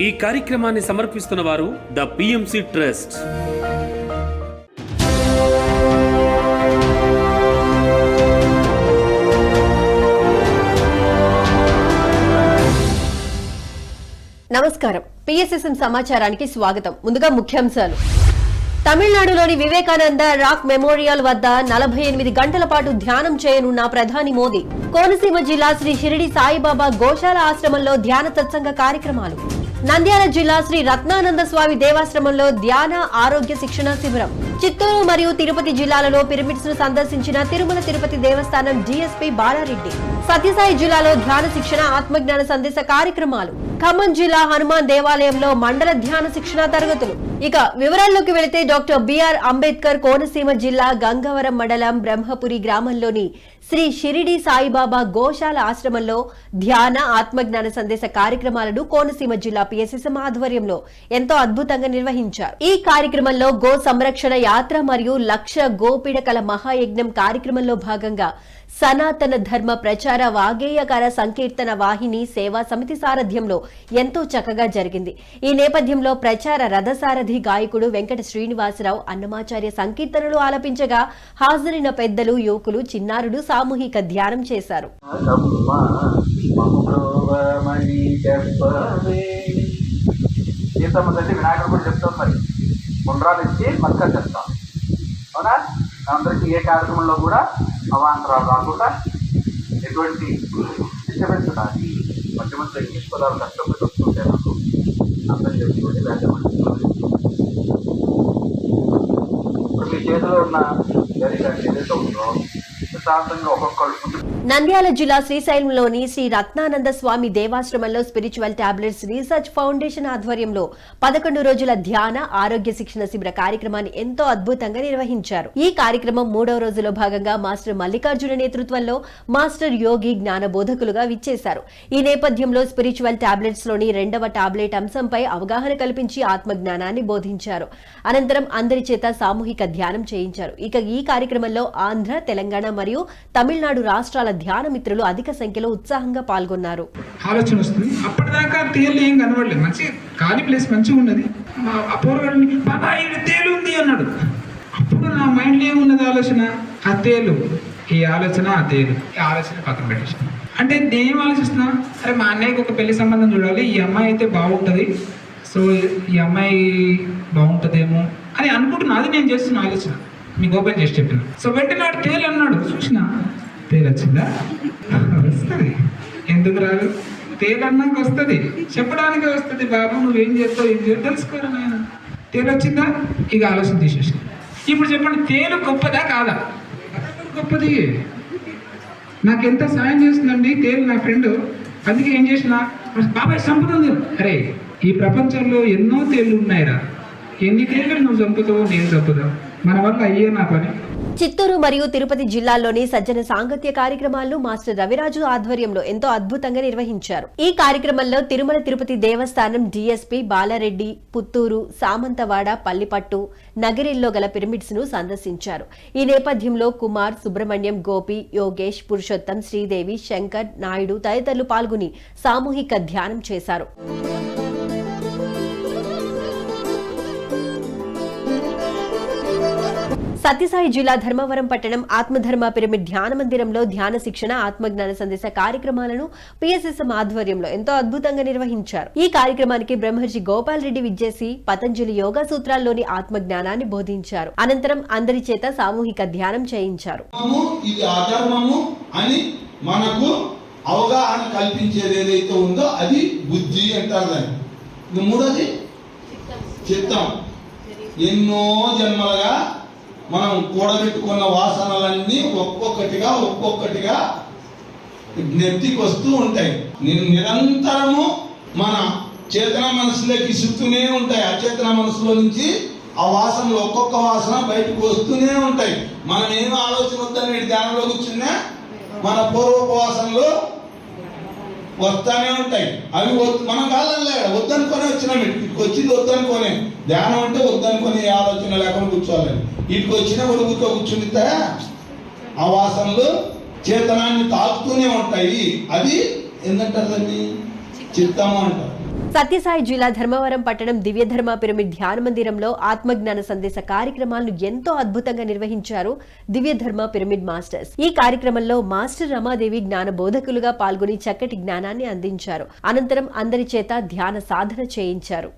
ఈ కార్యక్రమాన్ని సమర్పిస్తున్న వారు ద పిఎంసి ట్రస్ట్. నమస్కారం. పిఎస్ఎస్ఎం సమాచారానికి స్వాగతం. ముందుగా ముఖ్యాంశాలు. తమిళనాడులోని వివేకానంద రాక్ మెమోరియల్ వద్ద నలభై ఎనిమిది గంటల పాటు ధ్యానం చేయనున్న ప్రధాని మోదీ కోనసీమ జిల్లా శ్రీ షిరిడి సాయిబాబా గోశాల ఆశ్రమంలో ధ్యాన సత్సంగ కార్యక్రమాలు. నంద్యాల జిల్లా శ్రీ రత్నానంద స్వామి దేవాశ్రమంలో ధ్యాన ఆరోగ్య శిక్షణ శిబిరం. చిత్తూరు మరియు తిరుపతి జిల్లాలలో పిరమిడ్స్ను సందర్శించిన తిరుమల తిరుపతి దేవస్థానం డీఎస్పీ బాలారెడ్డి. సత్యసాయి జిల్లాలో ధ్యాన శిక్షణ ఆత్మజ్ఞాన సందేశ కార్యక్రమాలు. ఖమ్మం జిల్లా హనుమాన్ దేవాలయంలో మండల ధ్యాన శిక్షణ తరగతులు. ఇక వివరాల్లోకి వెళితే డాక్టర్ బిఆర్ అంబేద్కర్ కోనసీమ జిల్లా గంగవరం మండలం బ్రహ్మపురి గ్రామంలోని శ్రీ షిరిడి సాయిబాబా గోశాల ఆశ్రమంలో ధ్యాన ఆత్మజ్ఞాన సందేశ కార్యక్రమాలను కోనసీమ జిల్లా పిఎస్ఎస్ఎం ఆధ్వర్యంలో ఎంతో అద్భుతంగా నిర్వహించారు. ఈ కార్యక్రమంలో గో సంరక్షణ యాత్ర మరియు లక్ష గోపిడకల మహాయజ్ఞం కార్యక్రమంలో భాగంగా సనాతన ధర్మ ప్రచార వాగేయకార సంకీర్తన వాహిని సేవా సమితి సారథ్యంలో ఎంతో చక్కగా జరిగింది. ఈ నేపథ్యంలో ప్రచార రథసారథి గాయకుడు వెంకట శ్రీనివాసరావు అన్నమాచార్య సంకీర్తనలు ఆలపించగా హాజరైన పెద్దలు యువకులు చిన్నారులు సామూహిక ధ్యానం చేశారు. అమ్మ తల్లి వినాయకుడు కూడా చెప్తాం మరి. ఉండ్రాలు ఇచ్చి మక్క చెప్తాం. అవునా? అందరికీ ఏ కార్యక్రమంలో కూడా అవాంతరాలు రాకుండా ఎటువంటి డిస్టర్బెన్స్ కానీ మధ్య ఇంగ్లీష్ పదాలు కష్టపడి వస్తుంటే నాకు అర్థం చేసుకోండి ఇప్పుడు మీ చేతిలో ఉన్న గరిట ఏదైతే ఉందో ప్రశాంతంగా ఒక్కొక్కళ్ళు ముందు నంద్యాల జిల్లా శ్రీశైలంలోని శ్రీ రత్నానంద స్వామి దేవాశ్రమంలో స్పిరిచువల్ టాబ్లెట్స్ రీసెర్చ్ ఫౌండేషన్ ఆధ్వర్యంలో పదకొండు రోజుల ధ్యాన ఆరోగ్య శిక్షణ శిబిర కార్యక్రమాన్ని ఎంతో అద్భుతంగా నిర్వహించారు. ఈ కార్యక్రమం మూడవ రోజులో భాగంగా మాస్టర్ మల్లికార్జున నేతృత్వంలో మాస్టర్ యోగి జ్ఞాన బోధకులుగా విచ్చేశారు. ఈ నేపథ్యంలో స్పిరిచువల్ టాబ్లెట్స్లోని రెండవ టాబ్లెట్ అంశంపై అవగాహన కల్పించి ఆత్మజ్ఞానాన్ని బోధించారు. అనంతరం అందరి చేత సామూహిక ధ్యానం చేయించారు. ఇక ఈ కార్యక్రమంలో ఆంధ్ర తెలంగాణ మరియు తమిళనాడు రాష్ట్రాల ధ్యాన మిత్రులు అధిక సంఖ్యలో ఉత్సాహంగా పాల్గొన్నారు. ఆలోచన వస్తుంది. అప్పటిదాకా తేలు ఏం కనబడలేదు. మంచి ఖాళీ ప్లేస్ మంచిగా ఉన్నది. మా- ఆ పోరగాడిని బాబా తేలు ఉంది అన్నాడు. అప్పుడు నా మైండ్లో ఏమున్నది ఆలోచన? ఆ తేలు. ఈ ఆలోచన ఆ తేలు. ఈ ఆలోచన పక్కన పెట్టేసి అంటే నేను ఆలోచిస్తున్నా? అరే మా అన్నయ్యకి ఒక పెళ్ళి సంబంధం చూడాలి. ఈ అమ్మాయి అయితే బాగుంటుంది. సో ఈ అమ్మాయి బాగుంటుందేమో అని అనుకుంటున్నా. అది నేను చేస్తున్న ఆలోచన. మీకు ఓపెన్ చేసి చెప్పిన. సో వెంటనే తేలు అన్నాడు. చూసిన తేలు వచ్చిందా వస్తుంది. ఎందుకు రాదు? తేలు అన్నాక వస్తుంది. చెప్పడానికి వస్తుంది బాబు నువ్వేం చేస్తావు ఏం చేస్తావు? తెలుసుకోరా నాయన? తేలు వచ్చిందా ఇక ఆలోచన తీసేసి ఇప్పుడు చెప్పండి తేలు గొప్పదా కాదా? గొప్పది? నాకు ఎంత సాయం చేస్తుందండి తేలు నా ఫ్రెండ్. అందుకే ఏం చేసిన బాబాయ్ చంపుతుంది అరే ఈ ప్రపంచంలో ఎన్నో తేళ్ళు ఉన్నాయిరా. ఎన్ని తేళ్ళు నువ్వు చంపుతావు నేను చంపుతావు మన వల్ల అయ్యే నా పని. చిత్తూరు మరియు తిరుపతి జిల్లాల్లోని సజ్జన సాంగత్య కార్యక్రమాలను మాస్టర్ రవిరాజు ఆధ్వర్యంలో ఎంతో అద్భుతంగా నిర్వహించారు. ఈ కార్యక్రమంలో తిరుమల తిరుపతి దేవస్థానం డీఎస్పీ బాలారెడ్డి పుత్తూరు సామంతవాడ పల్లిపట్టు నగిరిల్లో గల పిరమిడ్స్ను సందర్శించారు. ఈ నేపథ్యంలో కుమార్ సుబ్రహ్మణ్యం గోపి యోగేష్ పురుషోత్తం శ్రీదేవి శంకర్ నాయుడు తదితరులు పాల్గొని సామూహిక ధ్యానం చేశారు. సత్యసాయి జిల్లా ధర్మవరం పట్టణం ఆత్మధర్మ పిరమిడ్ ధ్యాన మందిరంలో ధ్యాన శిక్షణ ఆత్మజ్ఞాన సందేశ కార్యక్రమాలను పిఎస్ఎస్ఎం ఆధ్వర్యంలో ఎంతో అద్భుతంగా నిర్వహించారు. ఈ కార్యక్రమానికి బ్రహ్మర్షి గోపాల్ రెడ్డి విచ్చేసి పతంజలి యోగా సూత్రాల్లోని ఆత్మజ్ఞానాన్ని బోధించారు. అనంతరం అందరి చేత సామూహిక ధ్యానం చేయించారు. ధర్మము ఇది అధర్మము అని మనకు అవగాహన కల్పించేది ఏదైతే ఉందో అది బుద్ధి అంటారు దాన్ని. మూడోది? చిత్తం. ఎన్నో జన్మలుగా మనం కూడబెట్టుకున్న వాసనలన్నీ ఒక్కొక్కటిగా ఒక్కొక్కటిగా నెత్తికొస్తూ ఉంటాయి. నేను నిరంతరము మన చేతన మనసులోకి ఇసుకుతూనే ఉంటాయి. అచేతన మనసులో నుంచి ఆ వాసనలు ఒక్కొక్క వాసన బయటకు వస్తూనే ఉంటాయి. మనం ఏం ఆలోచన వద్దని వీడి ధ్యానంలో కూర్చున్నా మన పూర్వపు వస్తానే ఉంటాయి. అవి వద్దు- మనం కాదనిలే వద్దనుకొని వచ్చినాం ఇటుకి వచ్చింది వద్దనుకోనే. ధ్యానం అంటే వద్దనుకొని ఆలోచన లేకుండా కూర్చోవాలి ఇటుకి వచ్చిన కూడా ఊరికే కూర్చుంటే ఆ వాసనలు చేతనాన్ని తాకుతూనే ఉంటాయి. అది ఏంటంటారు దాన్ని? చిత్తము అంటారు. సత్యసాయి జిల్లా ధర్మవరం పట్టణం దివ్యధర్మ పిరమిడ్ ధ్యాన మందిరంలో ఆత్మజ్ఞాన సందేశ కార్యక్రమాలను ఎంతో అద్భుతంగా నిర్వహించారు దివ్యధర్మ పిరమిడ్ మాస్టర్స్. ఈ కార్యక్రమంలో మాస్టర్ రమాదేవి జ్ఞాన బోధకులుగా పాల్గొని చక్కటి జ్ఞానాన్ని అందించారు. అనంతరం అందరి చేత ధ్యాన సాధన చేయించారు.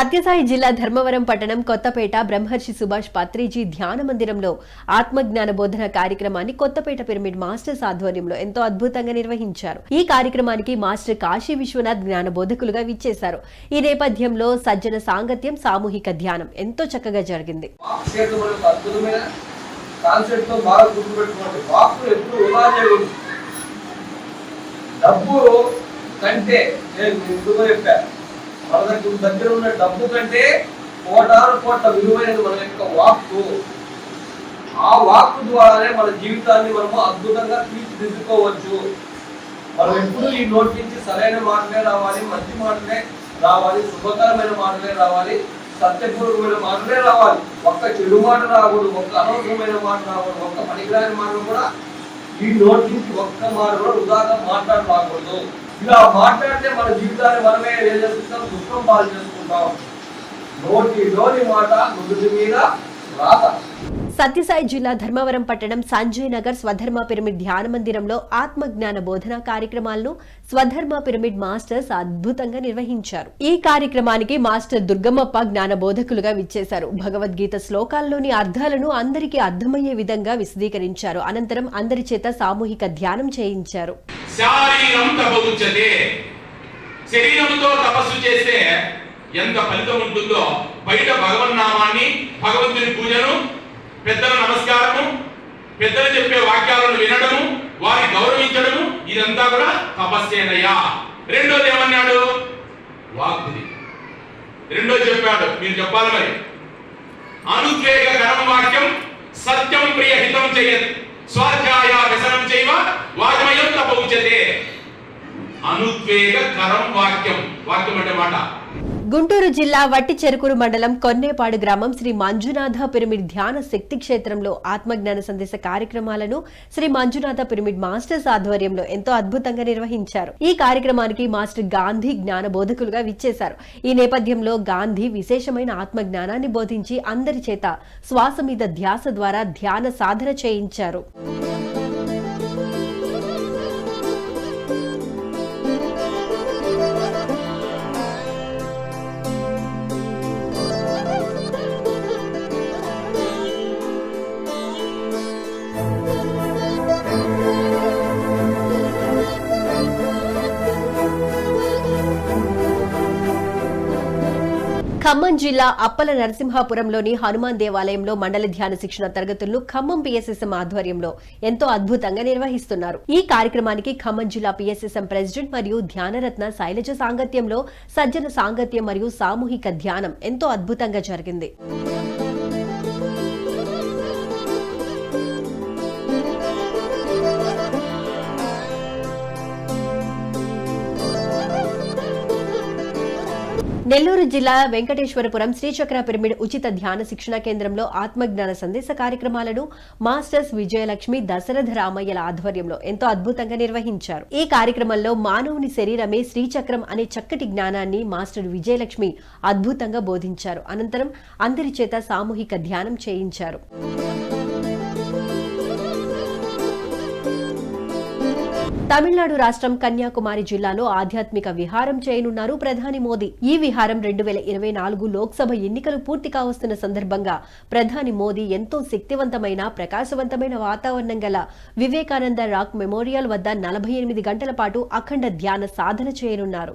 సత్యసాయి జిల్లా ధర్మవరం పట్టణం కొత్తపేట బ్రహ్మర్షి సుభాష్ పత్రిజీ ధ్యాన మందిరంలో ఆత్మజ్ఞాన బోధన కార్యక్రమాన్ని కొత్తపేట పిరమిడ్ మాస్టర్స్ ఆధ్వర్యంలో ఎంతో అద్భుతంగా నిర్వహించారు. ఈ కార్యక్రమానికి మాస్టర్ కాశీ విశ్వనాథ్ జ్ఞాన బోధకులుగా విచ్చేశారు. ఈ నేపథ్యంలో సజ్జన సాంగత్యం సామూహిక ధ్యానం ఎంతో చక్కగా జరిగింది. డబ్బు కంటే నేను ముందుగా చెప్పాను. మనకు దగ్గర ఉన్న డబ్బు కంటే కోటాను కోట్ల విలువైనది మన యొక్క వాక్కు. ఆ వాక్ ద్వారానే మన జీవితాన్ని మనము అద్భుతంగా తీర్చిదిద్దుకోవచ్చు. మనం ఎప్పుడు ఈ నోటి నుంచి సరైన మాటలే రావాలి మంచి మాటలే రావాలి శుభకరమైన మాటలే రావాలి సత్యపూర్వకమైన మాటలే రావాలి. ఒక్క చెడు మాట రాకూడదు ఒక్క అనవసరమైన మాట రాకూడదు ఒక్క పనికిరాని మాటలు కూడా ఈ నోటి నుంచి ఒక్క మాట కూడా వృధాగా మాట్లాడరాకూడదు. ఇలా మాట్లాడితే మన జీవితాన్ని మనమే ఏం చేసుకుంటాం దుఃఖం పాలు చేసుకుంటాం. నోటిలోని మాట నుదుటి మీద రాత. సత్యసాయి జిల్లా ధర్మవరం పట్టణం సంజయ్ నగర్ స్వధర్మ పిరమిడ్ ధ్యాన మందిరంలో ఆత్మజ్ఞాన బోధన కార్యక్రమాలను స్వధర్మ పిరమిడ్ మాస్టర్స్ అద్భుతంగా నిర్వహించారు. ఈ కార్యక్రమానికి మాస్టర్ దుర్గమ్మప్ప జ్ఞాన బోధకులుగా విచ్చేశారు. భగవద్గీత శ్లోకాల్లోని అర్థాలను అందరికీ అర్థమయ్యే విధంగా విశదీకరించారు. అనంతరం అందరి చేత సామూహిక ధ్యానం చేయించారు. శరీరంతో తపస్సు చేస్తే ఎంత ఫలితం ఉంటుందో బయట భగవన్నామాన్ని భగవంతుని పూజను పెద్దల నమస్కారము పెద్దలు చెప్పే వాక్యాలను వినడము వారిని గౌరవించడము ఇదంతా కూడా తపస్సేనయ్యా. రెండోది ఏమన్నాడు? వాగ్ది రెండో చెప్పాడు మీరు చెప్పాలి మరి. అనుద్వేగ కరం వాక్యం సత్యం ప్రియ హితం చేయత్ స్వాధ్యాయ వ్యసనం చేయవ వాజ్మయం తపౌచతే అనుద్వేగ కరం వాక్యం. వాక్యం అంటే మాట. గుంటూరు జిల్లా వట్టి చెరుకూరు మండలం కొన్నేపాడు గ్రామం శ్రీ మంజునాథ పిరమిడ్ ధ్యాన శక్తి క్షేత్రంలో ఆత్మజ్ఞాన సందేశ కార్యక్రమాలను శ్రీ మంజునాథ పిరమిడ్ మాస్టర్స్ ఆధ్వర్యంలో ఎంతో అద్భుతంగా నిర్వహించారు. ఈ కార్యక్రమానికి మాస్టర్ గాంధీ జ్ఞాన బోధకులుగా విచ్చేశారు. ఈ నేపథ్యంలో గాంధీ విశేషమైన ఆత్మజ్ఞానాన్ని బోధించి అందరి చేత శ్వాస మీద ధ్యాస ద్వారా ధ్యాన సాధన చేయించారు. ఖమ్మం జిల్లా అప్పల నరసింహాపురంలోని హనుమాన్ దేవాలయంలో మండల ధ్యాన శిక్షణ తరగతులను ఖమ్మం పిఎస్ఎస్ఎం ఆధ్వర్యంలో ఎంతో అద్భుతంగా నిర్వహిస్తున్నారు. ఈ కార్యక్రమానికి ఖమ్మం జిల్లా పిఎస్ఎస్ఎం ప్రెసిడెంట్ మరియు ధ్యానరత్న శైలజ సాంగత్యంలో సజ్జన సాంగత్యం మరియు సామూహిక ధ్యానం ఎంతో అద్భుతంగా జరిగింది. నెల్లూరు జిల్లా వెంకటేశ్వరపురం శ్రీచక్ర పిరమిడ్ ఉచిత ధ్యాన శిక్షణ కేంద్రంలో ఆత్మజ్ఞాన సందేశ కార్యక్రమాలను మాస్టర్స్ విజయలక్ష్మి దశరథ రామయ్యల ఆధ్వర్యంలో ఎంతో అద్భుతంగా నిర్వహించారు. ఈ కార్యక్రమంలో మానవుని శరీరమే శ్రీచక్రం అనే చక్కటి జ్ఞానాన్ని మాస్టర్ విజయలక్ష్మి అద్భుతంగా బోధించారు. అనంతరం అందరి చేత సామూహిక ధ్యానం చేయించారు. తమిళనాడు రాష్ట్రం కన్యాకుమారి జిల్లాలో ఆధ్యాత్మిక విహారం చేయనున్నారు ప్రధాని మోదీ. ఈ విహారం రెండు వేల ఇరవై నాలుగు లోక్సభ ఎన్నికలు పూర్తి కావస్తున్న సందర్భంగా ప్రధాని మోదీ ఎంతో శక్తివంతమైన ప్రకాశవంతమైన వాతావరణం గల వివేకానంద రాక్ మెమోరియల్ వద్ద నలభై ఎనిమిది గంటల పాటు అఖండ ధ్యాన సాధన చేయనున్నారు.